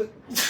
put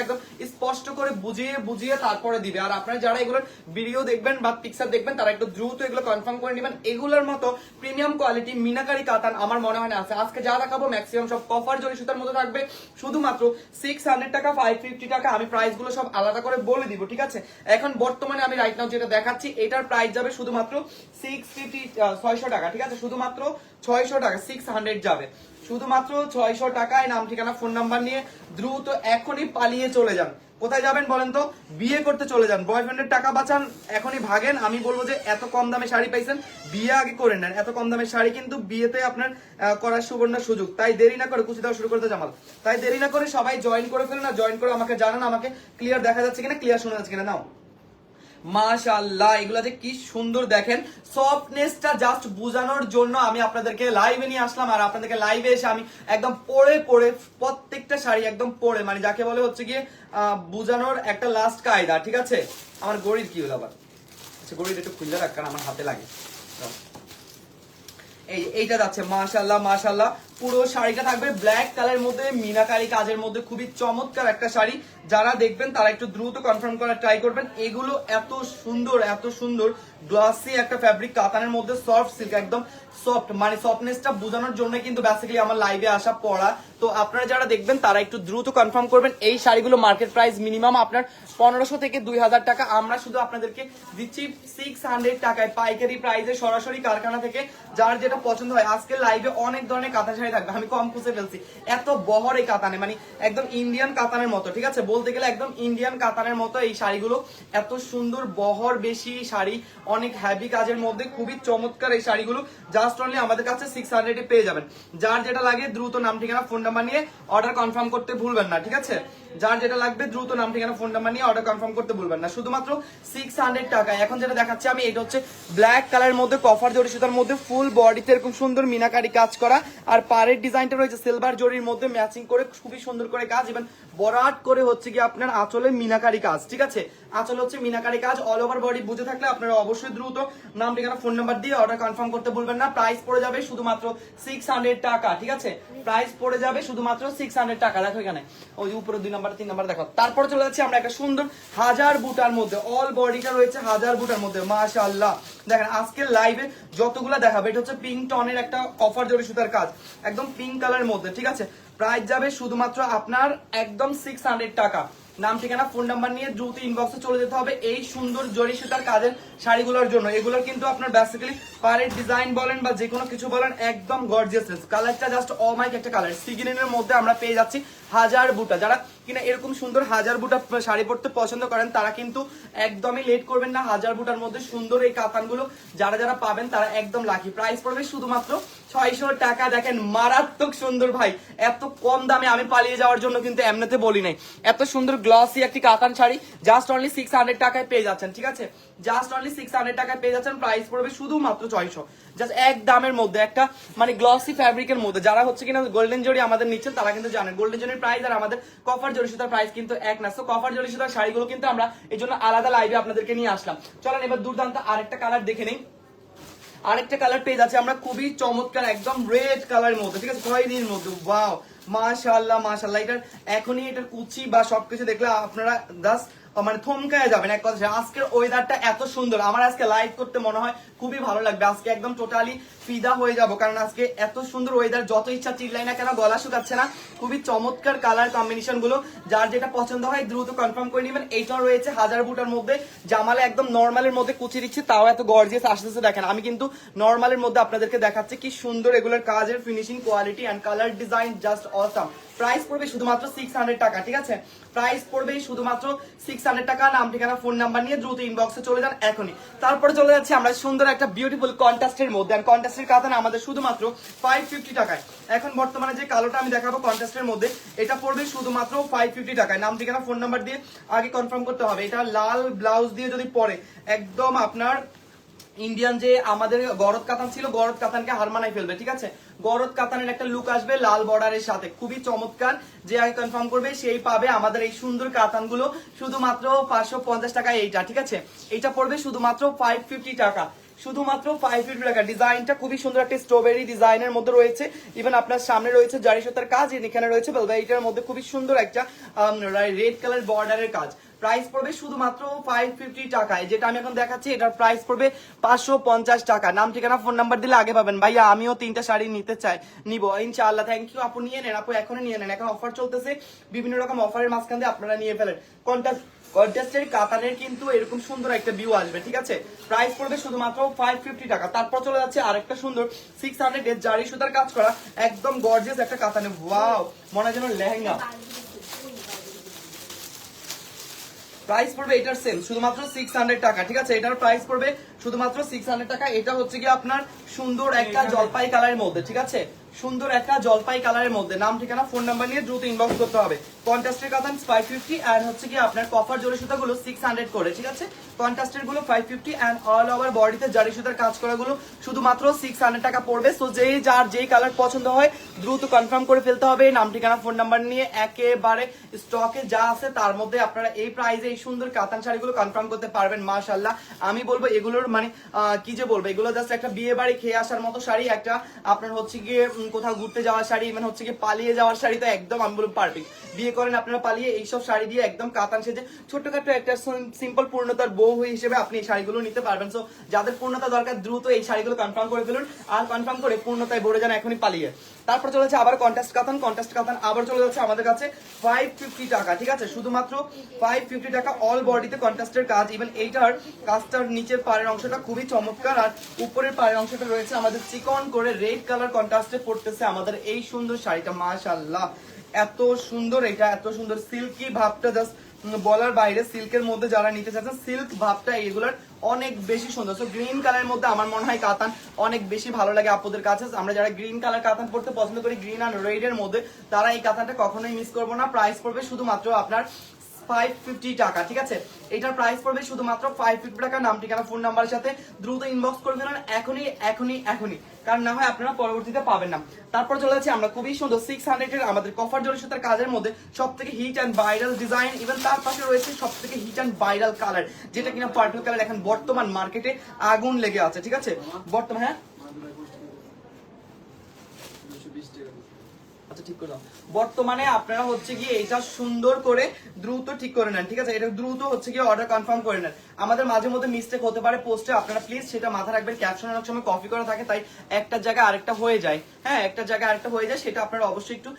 একদম স্পষ্ট করে বুঝিয়ে বুঝিয়ে তারপরে দিবে। আর আপনারা যারা এগুলোর ভিডিও দেখবেন বা পিকচার দেখবেন, তারা একটু দ্রুত এগুলো কনফার্ম করে নেবেন। এগুলোর মতো প্রিমিয়াম কোয়ালিটি মিনাকারি কাতান আমার মনে হয় না আছে। আজকে যা দেখাবো ম্যাক্সিমাম সব কফার জরি সুতার মধ্যে থাকবে। শুধুমাত্র সিক্স হান্ড্রেড টাকা ফাইভ ফিফটি টাকা, আমি প্রাইসগুলো সব আলাদা করে বলে দিব, ঠিক আছে? এখন বর্তমানে আমি রাইট নাও যেটা দেখাচ্ছি, এটার প্রাইস যাবে শুধুমাত্র সিক্স ফিফটি ছয়শো টাকা, ঠিক আছে? শুধুমাত্র ছয়শো টাকা সিক্স হান্ড্রেড যাবে। শুধুমাত্র ছয়শো টাকায় নাম, ঠিকানা ফোন নাম্বার নিয়ে দ্রুত এখনই পালিয়ে চলে যান। কোথায় যাবেন বলেন তো? বিয়ে করতে চলে যান। বয়ফ্রেন্ডের টাকা বাঁচান, এখনই ভাগেন। আমি বলব যে এত কম দামে শাড়ি পাইছেন, বিয়ে আগে করে নেন। এত কম দামের শাড়ি কিন্তু বিয়েতে আপনার করার সুবর্ণ সুযোগ। তাই দেরি না করে কুচি দেওয়া শুরু করতে জামাল। তাই দেরি না করে সবাই জয়েন করে ফেলেন না জয়েন করে আমাকে জানান, আমাকে ক্লিয়ার দেখা যাচ্ছে কিনা ক্লিয়ার শোনা যাচ্ছে কিনা। নাও। মাশাআল্লাহ, এগুলো যে কি সুন্দর দেখেন। সফটনেসটা জাস্ট বোঝানোর জন্য আমি আপনাদেরকে লাইভে নিয়ে আসলাম, আর আপনাদেরকে লাইভে এসে আমি একদম পড়ে পড়ে প্রত্যেকটা শাড়ি একদম পড়ে মানে যাকে বলে হচ্ছে গিয়ে বোঝানোর একটা লাস্ট কায়দা, ঠিক আছে? আমার গরিব কি হলো আবার? আচ্ছা গরিব একটু রাখ, কারণ আমার হাতে লাগে। এই, এইটা যাচ্ছে মাশাল্লাহ মাশাল্লাহ পুরো শাড়িটা থাকবে ব্ল্যাক কালারের মধ্যে মিনাকারি কাজের মধ্যে। খুবই চমৎকার একটা শাড়ি। যারা দেখবেন, তারা একটু দ্রুত কনফার্ম করার ট্রাই করবেন। এগুলো এত সুন্দর এত সুন্দর গ্লাসি একটা ফ্যাব্রিক কাতানের মধ্যে সফট সিল্ক একদম সফট মানে সফটনেসটা বোঝানোর জন্য কিন্তু বেসিক্যালি আমার লাইভে আসা পড়া। তো আপনারা যারা দেখবেন, তারা একটু দ্রুত কনফার্ম করবেন, এই শাড়িগুলো মার্কেট প্রাইস মিনিমাম আপনার পনেরোশো থেকে দুই হাজার টাকা। আমরা শুধু আপনাদেরকে দিচ্ছি সিক্স হান্ড্রেড টাকায় পাইকারি প্রাইসে সরাসরি কারখানা থেকে। যার যেটা পছন্দ হয়, আজকে লাইভে অনেক ধরনের কাতান শাড়ি থাকবে, আমি কম খুঁজে ফেলছি। এত বহর এই কাতানে মানে একদম ইন্ডিয়ান কাতানের মতো, ঠিক আছে? বলতে গেলে একদম ইন্ডিয়ান কাতানের মতো এই শাড়িগুলো। এত সুন্দর, বহর বেশি শাড়ি, অনেক হ্যাভি কাজের মধ্যে, খুবই চমৎকার এই শাড়িগুলো। জাস্ট অনলি আমাদের কাছে সিক্স হান্ড্রেডে পেয়ে যাবেন। যার যেটা লাগে দ্রুত নাম ঠিকানা ফোন নাম্বার নিয়ে অর্ডার কনফার্ম করতে ভুলবেন না, ঠিক আছে? যার যেটা লাগবে দ্রুত নাম ঠিকানা ফোন নাম্বার নিয়ে অর্ডার কনফার্ম করতে ভুলবেন না। শুধুমাত্র সিক্স টাকা এখন যেটা দেখাচ্ছি আমি, এটা হচ্ছে ব্ল্যাক কালারের মধ্যে কফার জরি সুতার মধ্যে ফুল বডিতে এরকম সুন্দর মিনাকারি কাজ করা। আর পাড়ের ডিজাইনটা রয়েছে সিলভার জরির মধ্যে ম্যাচিং করে খুবই সুন্দর করে কাজ। এবং বরাট করে হচ্ছে কি আপনার আঁচলে মিনাকারি কাজ, ঠিক আছে? আঁচলে হচ্ছে মিনাকারি কাজ অল ওভার বডি বুঝে থাকলে আপনারা অবশ্যই দ্রুত নাম ঠিকানা ফোন নাম্বার দিয়ে অর্ডার কনফার্ম করতে ভুলবেন না। প্রাইস পড়ে যাবে শুধুমাত্র সিক্স টাকা, ঠিক আছে? প্রাইস পড়ে যাবে শুধুমাত্র সিক্স টাকা। দেখো এখানে, ওই উপরে দুই তিন নাম্বার দেখো। তারপরে চলে যাচ্ছি আমরা একটা সুন্দর হাজার বুটার মধ্যে। অল বডিটা রয়েছে হাজার বুটার মধ্যে, মাশাআল্লাহ। দেখেন, আজকের লাইভে যতগুলা দেখাবে, এটা হচ্ছে পিঙ্ক টনের একটা অফার জরি সুতার কাজ। একদম পিঙ্ক কালারের মধ্যে, ঠিক আছে? প্রাইস যাবে শুধুমাত্র আপনার একদম সিক্স হান্ড্রেড টাকা। নাম, ঠিকানা ফোন নাম্বার নিয়ে দ্রুত ইনবক্সে চলে যেতে হবে এই সুন্দর জরি সুতার কাজের শাড়িগুলোর জন্য। এগুলো কিন্তু আপনার বেসিক্যালি পাড়ের ডিজাইন বলেন বা যে কোনো কিছু বলেন, একদম গর্জিয়াস কালারটা জাস্ট অমাইক একটা কালার সিগিনের মধ্যে আমরা পেয়ে যাচ্ছি হাজার বুটা। যারা কিনা এরকম সুন্দর হাজার বুটা শাড়ি পরতে পছন্দ করেন, তারা কিন্তু একদমই লেট করবেন না। হাজার বুটার মধ্যে সুন্দর এই কাতানগুলো যারা যারা পাবেন, তারা একদম লাকি প্রাইস পড়বে। শুধুমাত্র ছয়শো টাকা। দেখেন মারাত্মক সুন্দর ভাই। এত কম দামে আমি পালিয়ে যাওয়ার জন্য কিন্তু এমনিতে বলি নাই। এত সুন্দর গ্লসি একটি কাতান sari just only six hundred টাকায় পেয়ে যাচ্ছেন, ঠিক আছে? জাস্ট অনলি সিক্স হান্ড্রেড টাকায় পেয়ে যাচ্ছেন প্রাইস পড়বে শুধুমাত্র ছয়শো। জাস্ট এক দামের মধ্যে, একটা মানে গ্লসি ফ্যাব্রিকের মধ্যে। যারা হচ্ছে কিনা গোল্ডেন জরি আমাদের নিচ্ছেন, তারা কিন্তু জানেন গোল্ডেন জরির প্রাইস আর আমাদের কফার জরি সুতার প্রাইস কিন্তু এক না। তো কফার জরি সুতার শাড়িগুলো কিন্তু আমরা এই জন্য আলাদা লাইভে আপনাদেরকে নিয়ে আসলাম। চলেন, এবার দুর্দান্ত আরেকটা কালার দেখে নিই। আরেকটা কালার পেয়ে যাচ্ছে আমরা খুবই চমৎকার, একদম রেড কালারের মধ্যে, ঠিক আছে? খয়েরির মধ্যে ওয়াও মাশাআল্লাহ মাশাআল্লাহ। এটার এখনই এটার কুচি বা সবকিছু দেখলে আপনারা জাস্ট মানে থমকায় যাবেন এক কথা আজকের ওয়েদারটা এত সুন্দর। আমার আজকে লাইভ করতে মনে হয় খুবই ভালো লাগবে। আজকে একদম টোটালি ফিদা হয়ে যাব। কারণ আজকে এত সুন্দর ওয়েদার যত ইচ্ছা চিল্লাই না কেন, গলা শুকাচ্ছে না। খুবই চমৎকার কালার কম্বিনেশনগুলো। যার যেটা পছন্দ হয় দ্রুত কনফার্ম করে নেবেন। এইটাও রয়েছে হাজার বুটার মধ্যে। জামালে একদম নর্মালের মধ্যে কুচি দিচ্ছে। তাও এত গর্জিয়াস আসতেছে, দেখেন। আমি কিন্তু নর্মালের মধ্যে আপনাদেরকে দেখাচ্ছি কি সুন্দর এগুলোর কাজের finishing quality and colour design just awesome price পড়বে শুধুমাত্র সিক্স টাকা, ঠিক আছে? প্রাইস পড়বে শুধুমাত্র সিক্স টাকা, নাম, ঠিকানা ফোন নাম্বার নিয়ে দ্রুত ইনবক্সে চলে যান এখনই। তারপরে চলে যাচ্ছে আমরা সুন্দর একটা বিউটিফুল কন্টাস্টের মধ্যে। আর কন্টাস্টের কাতান আমাদের শুধুমাত্র ফাইভ ফিফটি টাকায়। এখন বর্তমানে যে কালোটা আমি দেখাবো কন্টাস্টের মধ্যে, এটা পড়বে শুধুমাত্র ফাইভ ফিফটি টাকায়। নাম, ঠিকানা ফোন নাম্বার দিয়ে আগে কনফার্ম করতে হবে। এটা লাল ব্লাউজ দিয়ে যদি পরে, একদম আপনার ইন্ডিয়ান যে আমাদের গরদ কাতান ছিল গরদ কাতানকে হার মানাই ফেলবে, ঠিক আছে? গরদ কাতানের একটা লুক আসবে লাল বর্ডারের সাথে। খুবই চমৎকার। যে আগে কনফার্ম করবে, সেই পাবে আমাদের এই সুন্দর কাতানগুলো। শুধুমাত্র পাঁচশো পঞ্চাশ টাকা এইটা, ঠিক আছে? এইটা পড়বে শুধুমাত্র ফাইভ ফিফটি টাকা। শুধুমাত্র ফাইভ ফিফটি টাকা। ডিজাইনটা খুবই সুন্দর একটা স্ট্রবেরি ডিজাইনের মধ্যে রয়েছে। ইভেন আপনার সামনে রয়েছে জারি সুতার কাজ, এখানে রয়েছে এইটার মধ্যে খুবই সুন্দর একটা রেড কালার বর্ডারের কাজ। প্রাইস পড়বে শুধুমাত্র ফাইভ ফিফটি টাকায়। যেটা আমি এখন দেখাচ্ছি, এটার প্রাইস পড়বে পাঁচশো পঞ্চাশ টাকা। নাম, ঠিকানা ফোন নাম্বার দিলে আগে পাবেন। ভাইয়া, আমিও তিনটা শাড়ি নিতে চাই, নিবো। ইনশাআল্লাহ। থ্যাংক ইউ আপু, নিয়ে নেন। আপু, এখনই নিয়ে নেন। এখন অফার চলতেছে। বিভিন্ন রকম অফারের মাঝখান দিয়ে আপনারা নিয়ে ফেলেন। কন্ট্যাক্ট কন্টেস্টের কাতানের কিন্তু এরকম সুন্দর একটা ভিউ আসবে, ঠিক আছে? প্রাইস পড়বে শুধুমাত্র ফাইভ ফিফটি টাকা। তারপর চলে যাচ্ছে আরেকটা সুন্দর সিক্স হান্ড্রেড এর জারি সুতার কাজ করা। একদম গর্জিয়াস একটা কাতানে। ওয়াও মনে হয় যেন লেহেঙ্গা। প্রাইস পড়বে এটার সেম শুধুমাত্র সিক্স হান্ড্রেড টাকা ঠিক আছে? এটার প্রাইস পড়বে শুধুমাত্র সিক্স হান্ড্রেড টাকা। এটা হচ্ছে কি আপনার সুন্দর একটা জলপাই কালারের মধ্যে ঠিক আছে? সুন্দর একটা জলপাই কালারের মধ্যে। নাম, ঠিকানা, ফোন নাম্বার নিয়ে দ্রুত ইনবক্স করতে হবে। কন্টাস্টের কাতান ফাইভ ফিফটি অ্যান্ড হচ্ছে কি আপনার কফার জরি সুতাগুলো সিক্স হান্ড্রেড করে, ঠিক আছে? কন্টাস্টেরগুলো five fifty and all over বডিতে জারি সুতার কাজ করা গুলো শুধুমাত্র সিক্স হান্ড্রেড টাকা পড়বে। সো যেই, যার যেই কালার পছন্দ হয়, দ্রুত কনফার্ম করে ফেলতে হবে। নাম, ঠিকানা ফোন নাম্বার নিয়ে একেবারে স্টকে যা আছে, তার মধ্যে আপনারা এই প্রাইজে এই সুন্দর কাতান শাড়িগুলো কনফার্ম করতে পারবেন মাশাল্লাহ আমি বলব এগুলোর মানে কি যে বলব? এগুলো জাস্ট একটা বিয়ে বাড়ি খেয়ে আসার মতো শাড়ি, একটা আপনার হচ্ছে গিয়ে কোথাও ঘুরতে যাওয়ার শাড়ি মানে হচ্ছে গিয়ে পালিয়ে যাওয়ার শাড়ি তো একদম আমি বলব পারফেক্ট বিয়ে করেন আপনারা পালিয়ে এইসব শাড়ি দিয়ে একদম কাতান সেজে ছোট্টখাটো একটা সিম্পল পূর্ণতার বউ হিসেবে আপনি এই শাড়িগুলো নিতে পারবেন। সো যাদের পূর্ণতা দরকার, দ্রুত এই শাড়িগুলো কনফার্ম করে ফেলুন আর কনফার্ম করে পূর্ণতায় ভরে যান এখনই পালিয়ে। তারপর চলে যাচ্ছে আবার কন্টেস্ট কাতান কন্টেস্ট কাতান আবার চলে যাচ্ছে আমাদের কাছে ফাইভ ফিফটি টাকা, ঠিক আছে? শুধুমাত্র ফাইভ ফিফটি টাকা অল বডিতে কন্টেস্টের কাজ। ইভেন এইটার কাজটার নিচের পাড়ের অংশটা খুবই চমৎকার আর উপরের পাড়ের অংশটা রয়েছে আমাদের চিকন করে রেড কালার কন্ট্রাস্টে পড়তেছে আমাদের এই সুন্দর শাড়িটা মাশাল্লাহ এত সুন্দর এটা, এত সুন্দর সিল্কি ভাবটা জাস্ট বলার বাইরে সিল্কের মধ্যে যারা নিতে চাচ্ছেন, সিল্ক ভাবটা এগুলার অনেক বেশি সুন্দর। সো গ্রিন কালারের মধ্যে আমার মনে হয় কাতান অনেক বেশি ভালো লাগে আপুদের কাছে। আমরা যারা গ্রিন কালার কাতান পড়তে পছন্দ করি গ্রিন আর রেড এর মধ্যে, তারা এই কাতানটা কখনোই মিস করব না। প্রাইস পড়বে শুধুমাত্র আপনার ফাইভ ফিফটি টাকা, ঠিক আছে? এটার প্রাইস পড়বে শুধুমাত্র ফাইভ ফিফটি টাকা, নাম, ঠিকানা ফোন নাম্বারের সাথে দ্রুত ইনবক্স করে ফেলেন, এখনই এখনই এখনই। কারণ না হয় আপনারা পরবর্তীতে পাবেন না। তারপর চলে যাচ্ছে আমরা খুবই সুন্দর সিক্স হান্ড্রেড এর আমাদের কফার জরি সুতার কাজের মধ্যে সব থেকে hit and viral design even তার পাশে রয়েছে সব থেকে হিট অ্যান্ড ভাইরাল কালার যেটা কিনা পার্পল কালার এখন বর্তমান মার্কেটে আগুন লেগে আছে, ঠিক আছে? বর্তমান হ্যাঁ? আচ্ছা ঠিক করে দাও। বর্তমানে আপনারা হচ্ছে গিয়ে এটা সুন্দর করে দ্রুত ঠিক করে নেন, ঠিক আছে এটা দ্রুত হচ্ছে গিয়ে অর্ডার কনফার্ম করে নেন আমাদের মাঝে মধ্যে মিস্টেক হতে পারে পোস্টে আপনারা প্লিজ সেটা মাথা রাখবেন। ক্যাপশন অনেক সময় কপি করা থাকে, তাই একটা জায়গায় আরেকটা হয়ে যায়। হ্যাঁ একটা জায়গায় আরেকটা হয়ে যায়, সেটা আপনারা অবশ্যই একটু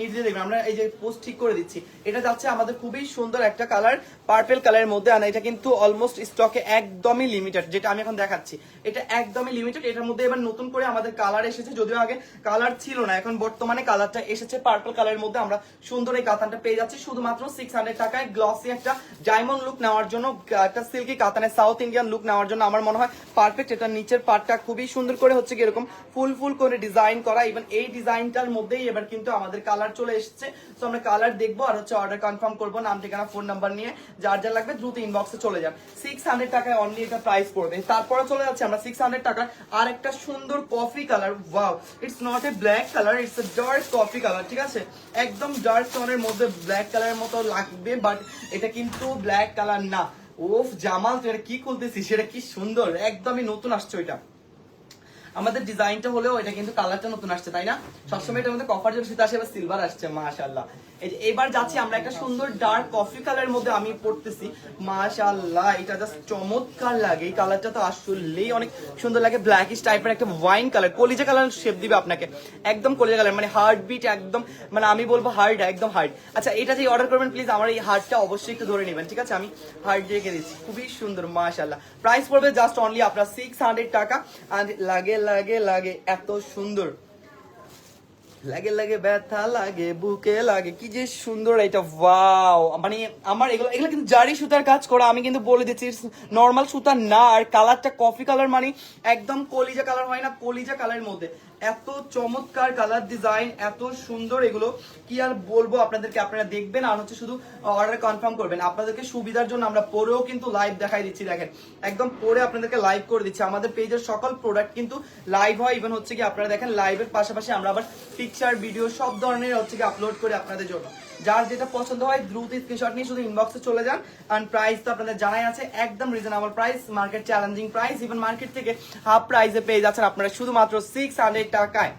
নিজে দেখবেন। আমরা এই যে পোস্ট ঠিক করে দিচ্ছি। এটা যাচ্ছে আমাদের খুবই সুন্দর একটা কালার পার্পেল কালারের মধ্যে আনা এটা কিন্তু অলমোস্ট স্টকে একদমই লিমিটেড যেটা আমি এখন দেখাচ্ছি। এটা একদমই লিমিটেড এটার মধ্যে এবার নতুন করে আমাদের কালার এসেছে, যদিও আগে কালার ছিল না, এখন বর্তমানে কালারটা এসেছে পার্পল কালারের মধ্যে। আমরা সুন্দর এই কাতানটা পেয়ে যাচ্ছি। শুধুমাত্র সিক্স হান্ড্রেড টাকায় গ্লসি একটা ডায়মন্ড লুক নেওয়ার জন্য একটা সিল্কি কাতানে সাউথ ইন্ডিয়ান লুক নেওয়ার জন্য আমার মনে হয় পারফেক্ট এটা নিচের পার্টটা খুবই সুন্দর করে হচ্ছে কি এরকম ফুল ফুল করে ডিজাইন করা। ইভেন এই ডিজাইনটার মধ্যেই এবার কিন্তু আমাদের কালার চলে এসেছে। তো আমরা কালার দেখব আর হচ্ছে অর্ডার কনফার্ম করব। নাম, ঠিকানা ফোন নাম্বার নিয়ে যার যা লাগবে দ্রুত ইনবক্সে চলে যান সিক্স হান্ড্রেড টাকায় অনলি এটা প্রাইস পড়বে। তারপরে চলে যাচ্ছে আমরা সিক্স হান্ড্রেড টাকার আর একটা সুন্দর coffee colour wow it's not a black colour it's a dark coffee colour ঠিক আছে? একদম ডার্ক টোনের মধ্যে ব্ল্যাক কালারের মতো লাগবে বাট এটা কিন্তু ব্ল্যাক কালার না। ওফ, জামাল, তুই কি খুলতেছিস? সেটা কি সুন্দর? একদমই নতুন আসছে ওইটা। আমাদের ডিজাইনটা হলেও এটা কিন্তু কালারটা নতুন আসছে, তাই না? সবসময় এটা আমাদের কফার জন্য শীত আসে এবার সিলভার আসছে যে এবার যাচ্ছি, আমরা একটা সুন্দর ডার্ক কফি কালারের মধ্যে আমি পড়তেছি। মাশাআল্লাহ, এটা জাস্ট চমৎকার লাগে। এই কালারটা তো আসলেই অনেক সুন্দর লাগে। ব্ল্যাকিশ টাইপের একটা ওয়াইন কালার কলিজা কালার শেপ দিবে আপনাকে। একদম কলিজা কালার মানে হার্ট বিট একদম মানে আমি বলব হার্ট একদম হার্ট আচ্ছা এটা যে অর্ডার করবেন প্লিজ আমার এই হার্টটা অবশ্যই একটু ধরে নেবেন, ঠিক আছে? আমি হার্ট রেখে দিচ্ছি। খুবই সুন্দর, মাশাআল্লাহ। প্রাইস পড়বে জাস্ট অনলি আপনার সিক্স হান্ড্রেড টাকা। and লাগে লাগে লাগে, এত সুন্দর। লাগে লাগে, ব্যথা লাগে, বুকে লাগে, কি যে সুন্দর এটা ওয়াও মানে আমার এগুলো এগুলো কিন্তু জারি সুতার কাজ করা, আমি কিন্তু বলে দিচ্ছি নর্মাল সুতা না, আর কালারটা কফি কালার মানে একদম কলিজা কালার হয় না, কলিজা কালারের মধ্যে। এত চমৎকার কালার ডিজাইন এত সুন্দর এগুলো। কি আর বলব আপনাদেরকে, আপনারা দেখবেন আর হচ্ছে শুধু অর্ডার কনফার্ম করবেন। আপনাদেরকে সুবিধার জন্য আমরা পরেও কিন্তু লাইভ দেখাই দিচ্ছি, দেখেন। একদম পরে আপনাদেরকে লাইভ করে দিচ্ছি। আমাদের পেজের সকল প্রোডাক্ট কিন্তু লাইভ হয়। ইভেন হচ্ছে কি আপনারা দেখেন লাইভের পাশাপাশি আমরা আবার পিকচার ভিডিও সব ধরনের হচ্ছে কি আপলোড করে আপনাদের জন্য। যার যেটা পছন্দ হয়, দ্রুত স্ক্রিনশট নিয়ে শুধু ইনবক্সে চলে যান। অ্যান্ড প্রাইস তো আপনাদের জানাই আছে, একদম reasonable price market challenging price even market থেকে হাফ প্রাইসে পেয়ে যাচ্ছেন আপনারা শুধুমাত্র সিক্স হান্ড্রেড টাকায়।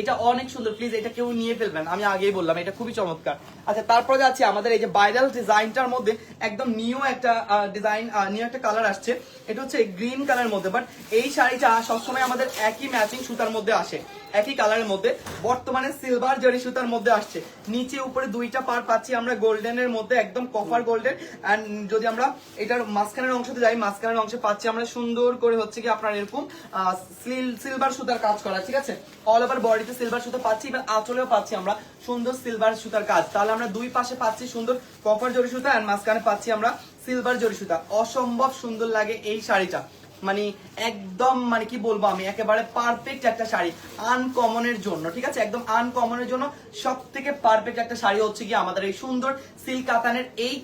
এটা অনেক সুন্দর প্লিজ এটা কেউ নিয়ে ফেলবেন। আমি আগেই বললাম, এটা খুবই চমৎকার। আচ্ছা তারপরে যাচ্ছি আমাদের এই যে ভাইরাল ডিজাইনটার মধ্যে একদম নিউ একটা ডিজাইন নিউ একটা কালার আসছে। এটা হচ্ছে গ্রিন কালারের মধ্যে বাট এই শাড়িটা সবসময় আমাদের একই ম্যাচিং সুতার মধ্যে আসে, একই কালারের মধ্যে। বর্তমানে সিলভার জরি সুতার মধ্যে আসছে। নিচে উপরে দুইটা পার পাচ্ছি আমরা গোল্ডেনের মধ্যে, একদম কফার গোল্ডেন এন্ড যদি আমরা এটার মাঝখানের অংশতে যাই, মাঝখানের অংশে পাচ্ছি আমরা সুন্দর করে হচ্ছে কি আপনার এরকম সিলভার সুতার কাজ করা, ঠিক আছে? অল ওভার বডিতে সিলভার সুতা পাচ্ছি, এবার আঁচলেও পাচ্ছি আমরা সুন্দর সিলভার সুতার কাজ। তাহলে আমরা দুই পাশে পাচ্ছি সুন্দর কপার জরি সুতা আর মাঝখানে পাচ্ছি আমরা সিলভার জরি সুতা অসম্ভব সুন্দর লাগে এই শাড়িটা। মানে একদম মানে কি বলব আমি, একেবারে পারফেক্ট একটা শাড়ি। আনকমনের জন্য, ঠিক আছে? একদম আনকমনের জন্য সব থেকে পারফেক্ট একটা শাড়ি হচ্ছে কি আমাদের এই সুন্দর সিল্ক কাতানের এই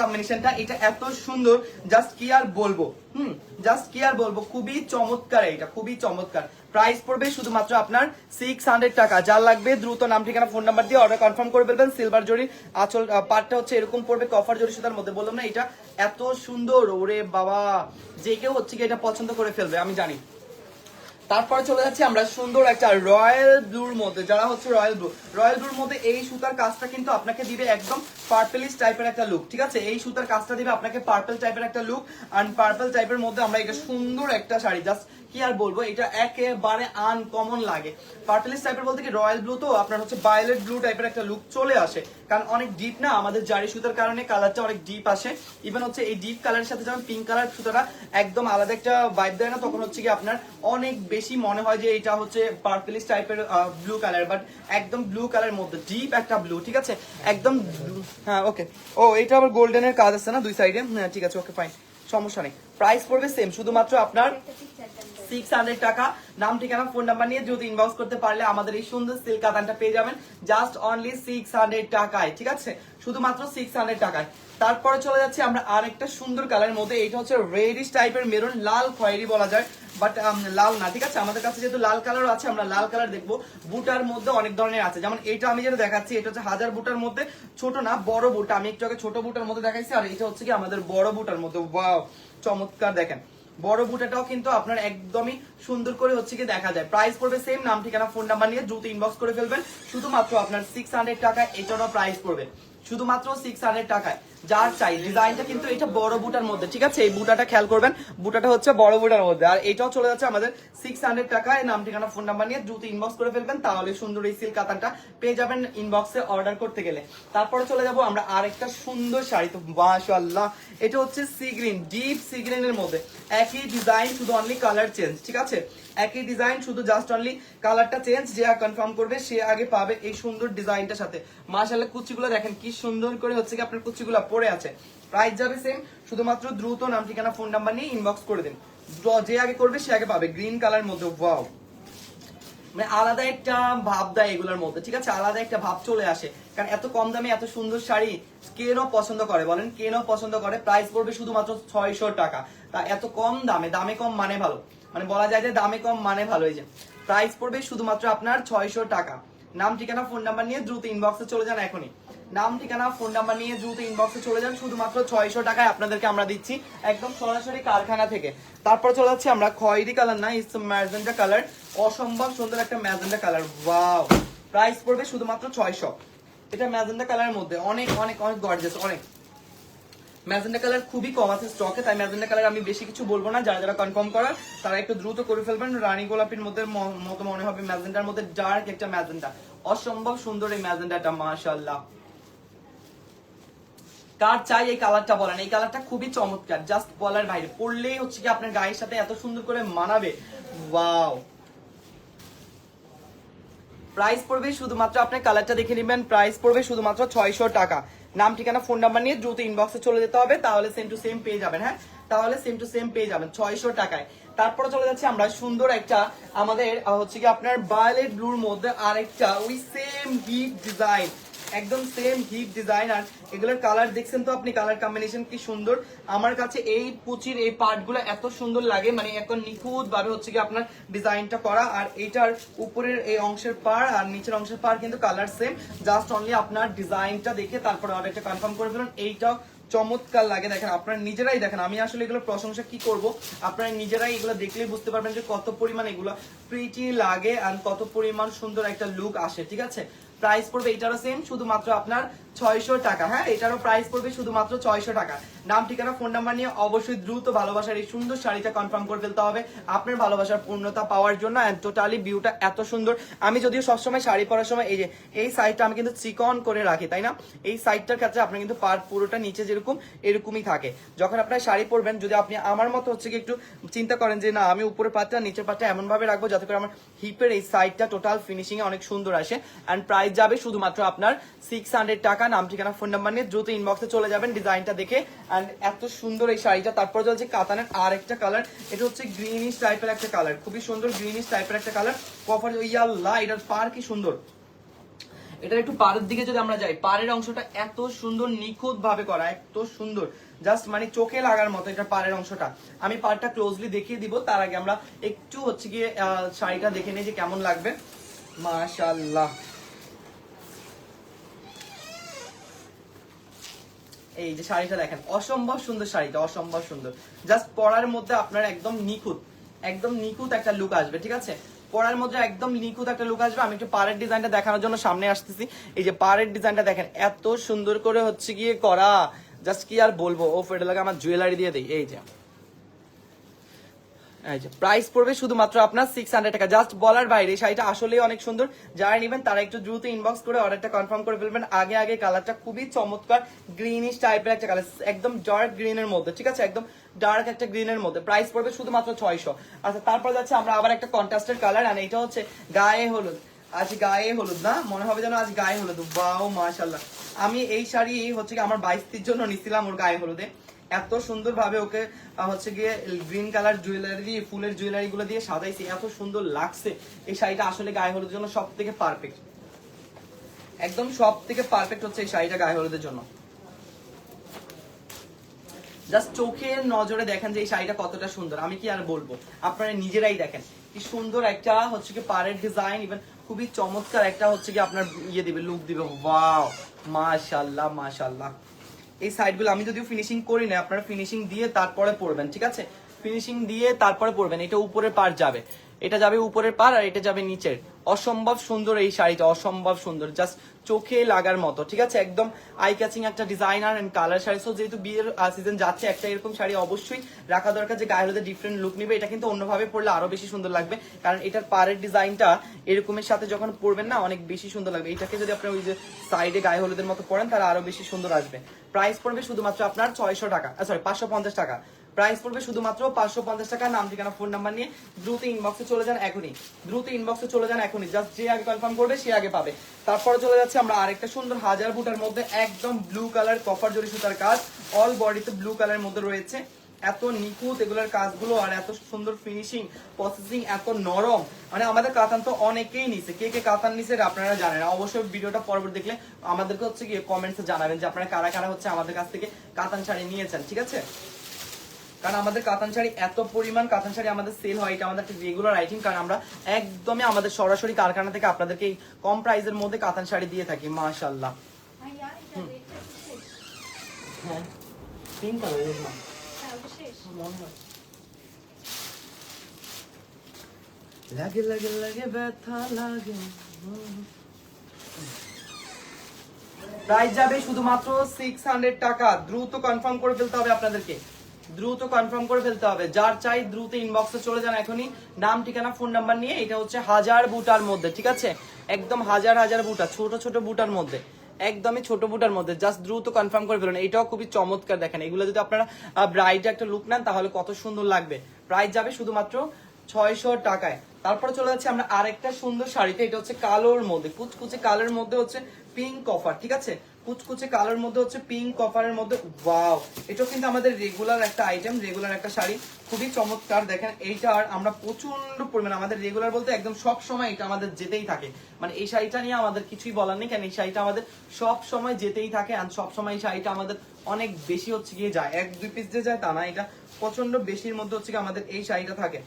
কম্বিনেশনটা এটা এত সুন্দর জাস্ট কি আর বলব? হুম জাস্ট কি আর বলব, খুবই চমৎকার এটা খুবই চমৎকার। প্রাইস পড়বে শুধুমাত্র আপনার সিক্স হান্ড্রেড টাকা। যার লাগবে, দ্রুত নাম, ঠিকানা ফোন নাম্বার দিয়ে অর্ডার কনফার্ম করে ফেলবেন। সিলভার জরি আচল পার্টটা হচ্ছে এরকম পড়বে কফার জরি সুতার মধ্যে বললাম না এটা এত সুন্দর, ওরে বাবা। যে কেউ হচ্ছে কি এটা পছন্দ করে ফেলবে, আমি জানি। তারপরে চলে যাচ্ছি আমরা সুন্দর একটা রয়্যাল ব্লুর মধ্যে। যারা হচ্ছে রয়্যাল ব্লু, রয়্যাল ব্লুর মধ্যে এই সুতার কাজটা কিন্তু আপনাকে দিবে একদম পার্পেলিশ টাইপের একটা লুক ঠিক আছে? এই সুতার কাজটা দিবে আপনাকে পার্পেল টাইপের একটা লুক আর পার্পেল টাইপের মধ্যে আমরা এটা সুন্দর একটা শাড়ি জাস্ট কি আর বলব, এটা একেবারে আনকমন লাগে। পার্পেলিশ টাইপের বলতে কি রয়্যাল ব্লু তো আপনার হচ্ছে ভায়োলেট ব্লু টাইপের একটা লুক চলে আসে। কারণ অনেক ডিপ না, আমাদের জারি সুতার কারণে কালারটা অনেক ডিপ আসে। ইভেন হচ্ছে এই ডিপ কালারের সাথে যখন পিঙ্ক কালার সুতাটা একদম আলাদা একটা ভাইব দেয় না, তখন হচ্ছে কি আপনার অনেক বেশি মনে হয় যে এটা হচ্ছে পার্পেলিশ টাইপের ব্লু কালার বাট একদম ব্লু কালারের মধ্যে ডিপ একটা ব্লু ঠিক আছে? একদম হ্যাঁ ওকে ও, এটা আবার গোল্ডেনের কাজ আছে না দুই সাইডে হ্যাঁ ঠিক আছে ওকে ফাইন সমস্যা নেই। প্রাইস পড়বে সেম শুধুমাত্র আপনার সিক্স হান্ড্রেড টাকা। নাম, ঠিকানা ফোন নাম্বার নিয়ে যদি ইনবক্স করতে পারলে আমাদের এই সুন্দর সিল্ক কাতানটা পেয়ে যাবেন। জাস্ট অনলি সিক্স হান্ড্রেড টাকায়, ঠিক আছে? শুধুমাত্র সিক্স হান্ড্রেড টাকায়। তারপরে চলে যাচ্ছে আমরা আরেকটা সুন্দর কালারের মধ্যে। এটা হচ্ছে রেডিশ টাইপের মেরুন, লাল খয়েরি বলা যায়। বাট লাল না, ঠিক আছে? আমাদের কাছে যেহেতু লাল কালার আছে, আমরা লাল কালার দেখব। বুটার মধ্যে অনেক ধরনের আছে। যেমন এটা আমি যেটা দেখাচ্ছি, এটা হচ্ছে হাজার বুটার মধ্যে। ছোট না, বড় বুটা। আমি একটু আগে ছোট বুটার মধ্যে দেখাইছি, আর এটা হচ্ছে কি আমাদের বড় বুটার মধ্যে। ওয়াও চমৎকার, দেখেন। বড় বুটাটাও কিন্তু আপনার একদমই সুন্দর করে হচ্ছে কি দেখা যায়। প্রাইস পড়বে সেম নাম ঠিকানা ফোন নাম্বার নিয়ে দ্রুত ইনবক্স করে ফেলবেন। শুধুমাত্র আপনার সিক্স হান্ড্রেড টাকা, এটারও প্রাইস পড়বে। শুধুমাত্র সিক্স হান্ড্রেড টাকায়। যার চাই ডিজাইনটা কিন্তু এটা বড় বুটার মধ্যে, ঠিক আছে? এই বুটাটা খেয়াল করবেন, বুটাটা হচ্ছে বড় বুটার মধ্যে। আর এটাও চলে যাচ্ছে আমাদের সিক্স হান্ড্রেড টাকায়। নাম, ঠিকানা ফোন নাম্বার নিয়ে দ্রুত ইনবক্স করে ফেলবেন, তাহলে সুন্দর এই সিল্ক কাতানটা পেয়ে যাবেন ইনবক্সে অর্ডার করতে গেলে। তারপরে চলে যাব আমরা আরেকটা সুন্দর শাড়ি, তো মাশাআল্লাহ! এটা হচ্ছে সি গ্রিন ডিপ সি গ্রিনের মধ্যে। একই ডিজাইন শুধু অনলি কালার চেঞ্জ ঠিক আছে? একই ডিজাইন শুধু জাস্ট অনলি কালারটা চেঞ্জ যে কনফার্ম করবে, সে আগে পাবে এই সুন্দর ডিজাইনটার সাথে। মাশাআল্লাহ, কুচিগুলো দেখেন, কি সুন্দর করে হচ্ছে কি আপনার কুচিগুলো পড়ে আছে। প্রাইস যাবে সেম শুধুমাত্র দ্রুত নাম ঠিকানা ফোন নাম্বার নিয়ে ইনবক্স করে দিন। যে আগে করবে, সে আগে পাবে গ্রিন কালার মধ্যে ওয়াও মানে আলাদা একটা ভাব দেয় এগুলোর মধ্যে, ঠিক আছে? আলাদা একটা ভাব চলে আসে। কারণ এত কম দামে এত সুন্দর শাড়ি কেন পছন্দ করে, বলেন? কেন পছন্দ করে? প্রাইস পড়বে শুধুমাত্র ছয়শো টাকা। তা এত কম দামে দামে কম মানে ভালো। মানে বলা যায় যে দামে কম মানে ভালো যে। প্রাইস পড়বে শুধুমাত্র আপনার ছয়শো টাকা। নাম, ঠিকানা ফোন নাম্বার নিয়ে দ্রুত ইনবক্সে চলে যান এখনই। নাম, ঠিকানা ফোন নাম্বার নিয়ে দ্রুত ইনবক্সে চলে যান, শুধুমাত্র ছয়শো টাকায় আপনাদেরকে আমরা দিচ্ছি একদম সরাসরি কারখানা থেকে। তারপর চলে যাচ্ছি আমরা খয়েরি কালার না ইস ম্যাজেন্টা কালার অসম্ভব সুন্দর একটা ম্যাজেন্টা কালার ওয়াও প্রাইস পড়বে শুধুমাত্র ছয়শো। এটা ম্যাজেন্টা কালারের মধ্যে। অনেক অনেক অনেক গর্জেস অনেক। ম্যাজেন্টা কালার খুবই কম আছে স্টকে তাই ম্যাজেন্টা কালার আমি বেশি কিছু বলব না। যারা যারা কনফার্ম করার, তারা একটু দ্রুত করে ফেলবেন। রানী গোলাপির মধ্যে মতো মনে হবে ম্যাজেন্টার মধ্যে ডার্ক একটা ম্যাজেন্টা। অসম্ভব সুন্দর এই ম্যাজেন্টাটা, মাশাআল্লাহ। কার চাই এই কালারটা বলেন? এই কালারটা খুবই চমৎকার জাস্ট বলার বাইরে। পড়লেই হচ্ছে কি আপনার গায়ের সাথে এত সুন্দর করে মানাবে। ওয়াও প্রাইস পড়বে শুধুমাত্র, আপনি কালারটা দেখে নেবেন। প্রাইস পড়বে শুধুমাত্র ছয়শো টাকা। নাম, ঠিকানা ফোন নাম্বার নিয়ে দ্রুত ইনবক্সে চলে যেতে হবে। তাহলে সেম টু সেম পেয়ে যাবেন হ্যাঁ? তাহলে সেম টু সেম পেয়ে যাবেন ছয়শো টাকায়। তারপরে চলে যাচ্ছে আমরা সুন্দর একটা আমাদের হচ্ছে কি আপনার বায়োলেট ব্লুর মধ্যে আরেকটা, ওই সেম হিট ডিজাইন একদম সেম হিট ডিজাইন আর এগুলোর কালার দেখছেন তো আপনি? কালার কম্বিনেশন কি সুন্দর? আমার কাছে এই পুচির এই পার্টগুলো এত সুন্দর লাগে মানে এত নিখুঁত ভাবে হচ্ছে কি আপনার ডিজাইনটা করা। আর এইটার উপরের এই অংশের পার আর নিচের অংশের পার কিন্তু কালার সেম জাস্ট অনলি আপনার ডিজাইনটা দেখে তারপরে অর্ডারটা কনফার্ম করে ফেলুন। এইটাও চমৎকার লাগে। দেখেন, আপনারা নিজেরাই দেখেন, আমি আসলে এগুলো প্রশংসা কি করব? আপনারা নিজেরাই এগুলো দেখলেই বুঝতে পারবেন যে কত পরিমাণ এগুলো প্রিটি লাগে আর কত পরিমাণ সুন্দর একটা লুক আসে, ঠিক আছে? প্রাইস পড়বে, এটারও সেম শুধুমাত্র আপনার ছয়শো টাকা। হ্যাঁ এটারও প্রাইস পড়বে শুধুমাত্র ছয়শো টাকা। নাম, ঠিকানা ফোন নাম্বার নিয়ে অবশ্যই দ্রুত ভালোবাসার এই সুন্দর শাড়িটা কনফার্ম করে ফেলতে হবে। আপনার ভালোবাসার পূর্ণতা পাওয়ার জন্য অ্যান্ড টোটালি ভিউটা এত সুন্দর। আমি যদিও সবসময় শাড়ি পরার সময় এই যে, এই সাইডটা আমি কিন্তু চিকন করে রাখি, তাই না? এই সাইডটার ক্ষেত্রে আপনার কিন্তু পার পুরোটা নিচে যেরকম, এরকমই থাকে। যখন আপনার শাড়ি পরবেন, যদি আপনি আমার মতো হচ্ছে কি একটু চিন্তা করেন যে, না, আমি উপরের পাটটা নিচের পাটটা এমন ভাবে রাখব যাতে করে আমার হিপের এই সাইডটা টোটাল ফিনিশিং এ অনেক সুন্দর আসে অ্যান্ড প্রাইস যাবে শুধুমাত্র আপনার সিক্স হান্ড্রেড টাকা। নাম, ঠিকানা ফোন নাম্বার নিয়ে দ্রুত ইনবক্সে চলে যাবেন ডিজাইনটা দেখে। অ্যান্ড এত সুন্দর এই শাড়িটা। তারপর চলছে কাতানের আর একটা কালার এটা হচ্ছে গ্রিনিশ টাইপের একটা কালার খুবই সুন্দর গ্রিনিশ টাইপের একটা কালার কফার ইয়াল্লাহ এটার পার কি সুন্দর। এটার একটু পাড়ের দিকে যদি আমরা যাই, পাড়ের অংশটা এত সুন্দর নিখুঁত ভাবে করা, এত সুন্দর। জাস্ট মানে চোখে লাগার মতো এটা পাড়ের অংশটা। আমি পাড়টা ক্লোজলি দেখিয়ে দিব। তার আগে আমরা একটু হচ্ছে গিয়ে শাড়িটা দেখে নিই যে কেমন লাগবে। মাশাল্লাহ এই যে শাড়িটা দেখেন, অসম্ভব সুন্দর শাড়িটা, অসম্ভব সুন্দর। জাস্ট পড়ার মধ্যে আপনার একদম নিখুঁত একদম নিখুঁত একটা লুক আসবে, ঠিক আছে? পড়ার মধ্যে একদম নিখুঁত একটা লুক আসবে। আমি একটু পাড়ের ডিজাইনটা দেখানোর জন্য সামনে আসতেছি। এই যে পাড়ের ডিজাইনটা দেখেন, এত সুন্দর করে হচ্ছে গিয়ে করা। জাস্ট কি আর বলব? ও ফেটে লাগে আমার জুয়েলারি দিয়ে দিই। এই যে। প্রাইস পড়বে শুধুমাত্র আপনার সিক্স হান্ড্রেড টাকা। জাস্ট বলার বাইরে, শাড়িটা আসলেই অনেক সুন্দর। যারা নেবেন, তারা একটু দ্রুত ইনবক্স করে অর্ডারটা কনফার্ম করে ফেলবেন। আগে আগে কালারটা খুবই চমৎকার গ্রিনিশ টাইপের একটা কালার একদম ডার্ক গ্রিনের মধ্যে, ঠিক আছে? একদম ডার্ক একটা গ্রিনের মধ্যে। প্রাইস পড়বে শুধুমাত্র ছয়শো। আচ্ছা তারপর যাচ্ছে আমরা আবার একটা কন্ট্রাস্টের কালার আর এটা হচ্ছে গায়ে হলুদ। আজ গায়ে হলুদ না? মনে হবে যেন আজ গায়ে হলুদ। বাও মাশাল্লাহ আমি এই শাড়ি হচ্ছে কি আমার বাইশটির জন্য নিছিলাম ওর গায়ে হলুদে। এত সুন্দর ভাবে ওকে হচ্ছে গিয়ে গ্রিন কালার জুয়েলারি ফুলের জুয়েলারি গুলো দিয়ে সাজাইছে, এত সুন্দর লাগছে। এই শাড়িটা আসলে গায়ে হলুদের জন্য সব থেকে পারফেক্ট একদম সব থেকে পারফেক্ট হচ্ছে এই শাড়িটা গায়ে হলুদের জন্য। জাস্ট চোখের নজরে দেখেন যে এই শাড়িটা কতটা সুন্দর। আমি কি আর বলব? আপনারা নিজেরাই দেখেন। কি সুন্দর একটা, হচ্ছে কি পাড়ের ডিজাইন ইভেন খুবই চমৎকার একটা, হচ্ছে কি আপনার ইয়ে দিবে লুক দিবে। ওয়াও মাশাল্লাহ মাশাল্লাহ। এই সাইডগুলো আমি যদিও ফিনিশিং করি না আপনারা ফিনিশিং দিয়ে তারপরে পড়বেন, ঠিক আছে? ফিনিশিং দিয়ে তারপরে পড়বেন, এটা উপরের পার যাবে। এটা যাবে উপরের পার আর এটা যাবে নিচের। অসম্ভব সুন্দর এই শাড়িটা, অসম্ভব সুন্দর। জাস্ট চোখে লাগার মতো, ঠিক আছে? একদম আই ক্যাচিং একটা designer and colour sari. So যেহেতু বিয়ের সিজন যাচ্ছে, একটা এরকম শাড়ি অবশ্যই রাখা দরকার যে গায়ে হলুদে ডিফারেন্ট লুক নিবে। এটা কিন্তু অন্যভাবে পরলে আরও বেশি সুন্দর লাগবে। কারণ এটার পাড়ের ডিজাইনটা এরকমের সাথে যখন পরবেন না, অনেক বেশি সুন্দর লাগবে। এটাকে যদি আপনি ওই যে সাইডে গায়ে হলুদের মতো পরেন, তাহলে আরও বেশি সুন্দর আসবে। প্রাইস পড়বে শুধুমাত্র আপনার ছয়শো টাকা সরি পাঁচশো পঞ্চাশ টাকা। প্রাইস পড়বে শুধুমাত্র পাঁচশো পঞ্চাশ টাকা। নাম, ঠিকানা ফোন নাম্বার নিয়ে দ্রুত ইনবক্সে চলে যান এখনই। দ্রুত ইনবক্সে চলে যান এখনই। জাস্ট যে আগে কনফার্ম করবে, সে আগে পাবে। তারপরে চলে যাচ্ছে আমরা আরেকটা সুন্দর হাজার বুটার মধ্যে একদম ব্লু কালার কপার জরি সুতার কাজ। অল বডিতে ব্লু কালারের মধ্যে রয়েছে। এত নিখুঁত এগুলোর কাজগুলো আর এত সুন্দর ফিনিশিং প্রসেসিং এত নরম। মানে আমাদের কাতান তো অনেকেই নিছে। কে কে কাতান নিছে আপনারা জানেন অবশ্যই ভিডিওটা পরবর্তী দেখলে আমাদেরকে হচ্ছে গিয়ে কমেন্টসে জানাবেন যে আপনারা কারা কারা হচ্ছে আমাদের কাছ থেকে কাতান শাড়ি নিয়েছেন, ঠিক আছে? কারণ আমাদের কাতান শাড়ি এত পরিমাণ কাতান শাড়ি আমাদের সেল হয় এটা আমাদের একটা রেগুলার আইটেম কারণ আমরা একদমই আমাদের সরাসরি কারখানা থেকে আপনাদেরকে কম প্রাইসের মধ্যে কাতান শাড়ি দিয়ে থাকি মাশাল্লাহ হ্যাঁ পিঙ্ক কালার হ্যাঁ লাগে লাগে লাগে ব্যথা লাগে। প্রাইস যাবে শুধুমাত্র সিক্স হান্ড্রেড টাকা। দ্রুত কনফার্ম করে ফেলতে হবে আপনাদেরকে। দ্রুত কনফার্ম করে ফেলতে হবে। যার চাই দ্রুত ইনবক্সে চলে যান এখনই। নাম, ঠিকানা ফোন নাম্বার নিয়ে এটা হচ্ছে হাজার বুটার মধ্যে, ঠিক আছে? একদম হাজার হাজার বুটা, ছোট ছোট বুটার মধ্যে। একদমই ছোট বুটার মধ্যে জাস্ট দ্রুত কনফার্ম করে ফেলুন। এটাও খুবই চমৎকার দেখেন। এগুলো যদি আপনারা ব্রাইট একটা লুক নেন, তাহলে কত সুন্দর লাগবে। প্রাইস যাবে শুধুমাত্র ছয়শো টাকায়। তারপরে চলে যাচ্ছে আমরা আরেকটা সুন্দর শাড়িতে, এটা হচ্ছে কালোর মধ্যে, কুচকুচে কালোর মধ্যে হচ্ছে পিঙ্ক কফার ঠিক আছে? কুচকুচে কালোর মধ্যে হচ্ছে পিঙ্ক কফারের মধ্যে ওয়াও এটাও কিন্তু আমাদের রেগুলার একটা আইটেম রেগুলার একটা শাড়ি। খুবই চমৎকার। দেখেন এইটার আমরা প্রচণ্ড পরিমাণে, আমাদের রেগুলার বলতে একদম সব সময় এটা আমাদের যেতেই থাকে। মানে এই শাড়িটা নিয়ে আমাদের কিছুই বলার নেই, কারণ এই শাড়িটা আমাদের সব সময় যেতেই থাকে আর সব সময় এই শাড়িটা আমাদের অনেক বেশি হচ্ছে গিয়ে যায়। এক, দুই পিস যে যায় তা না, এটা প্রচণ্ড বেশির মধ্যে হচ্ছে কি আমাদের এই শাড়িটা থাকে।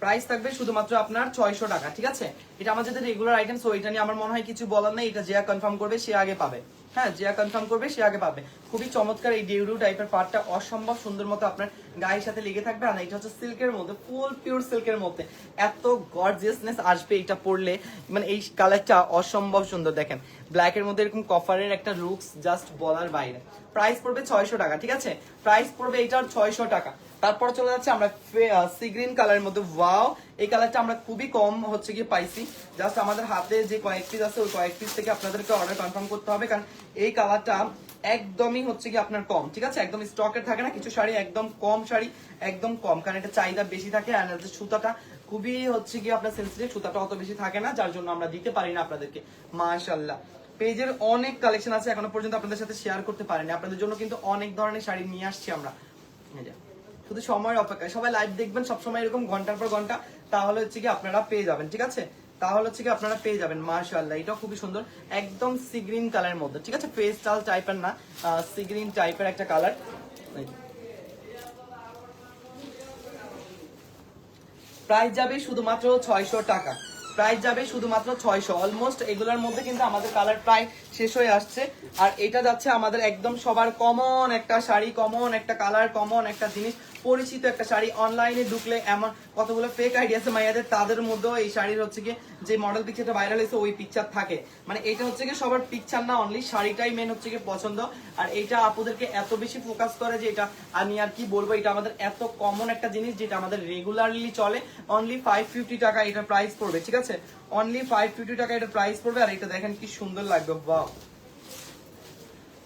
প্রাইস থাকবে শুধুমাত্র আপনার ছয়শো টাকা, ঠিক আছে? এটা আমার আমাদের রেগুলার আইটেম সো এটা নিয়ে আমার মনে হয় কিছু বলার নেই। এটা যেয়া কনফার্ম করবে, সে আগে পাবে। হ্যাঁ যেয়া কনফার্ম করবে, সে আগে পাবে। খুবই চমৎকার এই ডিউডু টাইপের পার্টটা অসম্ভব সুন্দর মতো আপনার গায়ের সাথে লেগে থাকবে। আর এটা হচ্ছে সিল্কের মধ্যে ফুল পিওর সিল্কের মধ্যে। এত গর্জিয়াসনেস আসবে এটা পরলে। মানে এই কালারটা অসম্ভব সুন্দর, দেখেন। ব্ল্যাকের মধ্যে এরকম কফারের একটা লুকস জাস্ট বলার বাইরে। প্রাইস পড়বে ছয়শো টাকা, ঠিক আছে? প্রাইস পড়বে এটার ছয়শো টাকা। তারপর চলে যাচ্ছে আমরা সি গ্রিন কালারের মধ্যে। ওয়াও এই কালারটা আমরা খুবই কম হচ্ছে গিয়ে পাইছি। জাস্ট আমাদের হাতে যে কয়েক পিস আছে, ওই কয়েক পিস থেকে আপনাদেরকে অর্ডার কনফার্ম করতে হবে, কারণ এই কালারটা একদমই হচ্ছে কি আপনার কম, ঠিক আছে? একদম স্টকের থাকে না, কিছু শাড়ি একদম কম শাড়ি, একদম কম, কারণ এটা চাহিদা বেশি থাকে আর সুতাটা খুবই হচ্ছে কি আপনার সেন্সিটিভ সুতাটা অত বেশি থাকে না, যার জন্য আমরা দিতে পারি না আপনাদেরকে। মাশাল্লাহ পেজের অনেক কালেকশন আছে, এখনও পর্যন্ত আপনাদের সাথে শেয়ার করতে পারিনি। আপনাদের জন্য কিন্তু অনেক ধরনের শাড়ি নিয়ে আসছি আমরা। শুধু সময়ের অপেক্ষায়। সবাই লাইভ দেখবেন, সবসময় এরকম ঘণ্টার পর ঘণ্টা। তাহলে হচ্ছে কি আপনারা পেয়ে যাবেন, ঠিক আছে? তাহলে হচ্ছে কি আপনারা পেয়ে যাবেন, মাশাআল্লাহ, এটাও খুবই সুন্দর। একদম সি গ্রিন কালারের মধ্যে, ঠিক আছে? পেস্টাল টাইপের না সি গ্রিন টাইপের একটা কালার প্রাইস যাবে শুধুমাত্র ছয়শো টাকা। প্রাইস যাবে শুধুমাত্র ছয়শো। অলমোস্ট এগুলোর মধ্যে কিন্তু আমাদের কালার প্রায় শেষ হয়ে আসছে। আর এটা যাচ্ছে আমাদের একদম সবার কমন একটা শাড়ি কমন একটা কালার কমন একটা জিনিস। পরিচিত একটা শাড়ি অনলাইনে ঢুকলে এমন কতগুলো ফেক আইডিয়া আছে মাইয়াদের, তাদের মধ্যেও এই শাড়ির হচ্ছে কি যে মডেল পিকচারটা ভাইরাল হয়েছে, ওই পিকচার থাকে। মানে এটা হচ্ছে কি সবার পিকচার না অনলি শাড়িটাই মেন হচ্ছে কি পছন্দ। আর এটা আপুদেরকে এত বেশি ফোকাস করে যে এটা আমি আর কি বলব, এটা আমাদের এত কমন একটা জিনিস যেটা আমাদের রেগুলারলি চলে। অনলি ফাইভ ফিফটি টাকা এটা প্রাইস পড়বে, ঠিক আছে? অনলি ফাইভ ফিফটি টাকা এটা প্রাইস পড়বে, আর এটা দেখেন কি সুন্দর লাগবে বাহ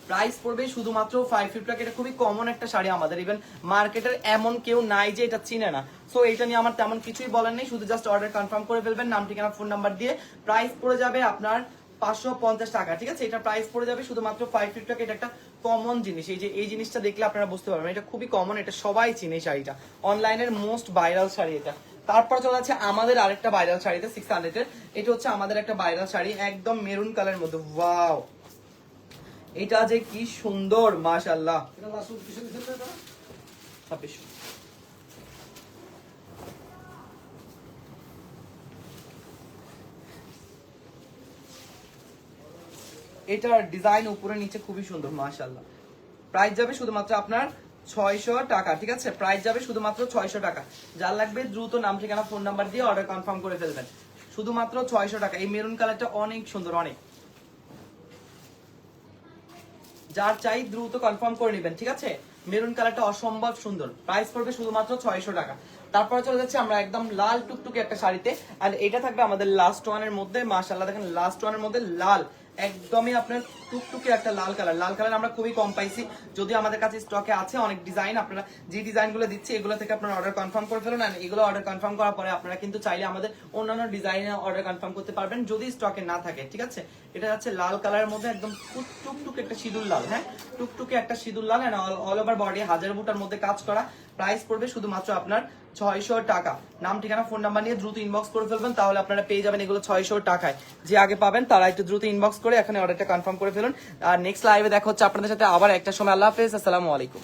প্রাইস পড়বে শুধুমাত্র ফাইভ ফিফটি টাকা এটা খুবই কমন একটা শাড়ি আমাদের ইভেন মার্কেটের এমন কেউ নাই যে এটা চিনে না। সো এটা নিয়ে আমার তেমন কিছুই বলার নেই, শুধু জাস্ট অর্ডার কনফার্ম করে ফেলবেন, নাম, ঠিকানা ফোন নাম্বার দিয়ে প্রাইস পড়ে যাবে আপনার পাঁচশো পঞ্চাশ টাকা, ঠিক আছে? এটা প্রাইস পড়ে যাবে শুধুমাত্র ফাইভ ফিফটি টাকা এটা একটা কমন জিনিস। এই যে, এই জিনিসটা দেখলে আপনারা বুঝতে পারবেন, এটা খুবই কমন এটা সবাই চিনে শাড়িটা। অনলাইনের মোস্ট ভাইরাল শাড়ি এটা। তারপর চলে যাচ্ছে আমাদের আরেকটা ভাইরাল শাড়িতে সিক্স হান্ড্রেড এটা হচ্ছে আমাদের একটা ভাইরাল শাড়ি, একদম মেরুন কালারের মধ্যে। ওয়াও এটা যে কি সুন্দর মাশাল্লাহ ছাব্বিশ। এটার ডিজাইন উপরে নিচে খুবই সুন্দর মাশাল্লাহ প্রাইস যাবে শুধুমাত্র আপনার ছয়শো টাকা ঠিক আছে? প্রাইস যাবে শুধুমাত্র ছয়শো টাকা। যার লাগবে দ্রুত নাম ঠিকানা ফোন নাম্বার দিয়ে অর্ডার কনফার্ম করে ফেলবেন। শুধুমাত্র ছয়শো টাকা। এই মেরুন কালারটা অনেক সুন্দর অনেক। যার চাই দ্রুত কনফার্ম করে নেবেন, ঠিক আছে? মেরুন কালারটা অসম্ভব সুন্দর। প্রাইস পড়বে শুধুমাত্র ছয়শো টাকা। তারপরে চলে যাচ্ছে আমরা একদম লাল টুকটুকে একটা শাড়িতে। আর এটা থাকবে আমাদের লাস্ট ওয়ানের মধ্যে মাসাল্লাহ দেখেন লাস্ট ওয়ানের মধ্যে লাল। একদমই আপনার টুকটুকে একটা লাল কালার। লাল কালার আমরা খুবই কম পাইছি। যদি আমাদের কাছে স্টকে আছে অনেক ডিজাইন আপনারা যে ডিজাইনগুলো দিচ্ছে, এগুলো থেকে আপনারা অর্ডার কনফার্ম করে ফেলুন আর এগুলো অর্ডার কনফার্ম করার পরে আপনারা কিন্তু চাইলে আমাদের অন্যান্য ডিজাইনে অর্ডার কনফার্ম করতে পারবেন, যদি স্টকে না থাকে, ঠিক আছে? এটা যাচ্ছে লাল কালারের মধ্যে একদম টুক- টুকটুকে একটা সিঁদুর লাল হ্যাঁ? টুকটুকে একটা সিঁদুর লাল অল ওভার বডি হাজার বুটার মধ্যে কাজ করা। প্রাইস পড়বে শুধুমাত্র আপনার ছয়শো টাকা। নাম, ঠিকানা ফোন নাম্বার নিয়ে দ্রুত ইনবক্স করে ফেলবেন, তাহলে আপনারা পেয়ে যাবেন এগুলো ছয়শো টাকায়। যে আগে পাবেন, তারা একটু দ্রুত ইনবক্স করে এখানে অর্ডারটা কনফার্ম করে ফেলুন আর নেক্সট লাইভে দেখা হচ্ছে আপনাদের সাথে আবার একটা সময়। আল্লাহ হাফেজ, আসসালামু আলাইকুম।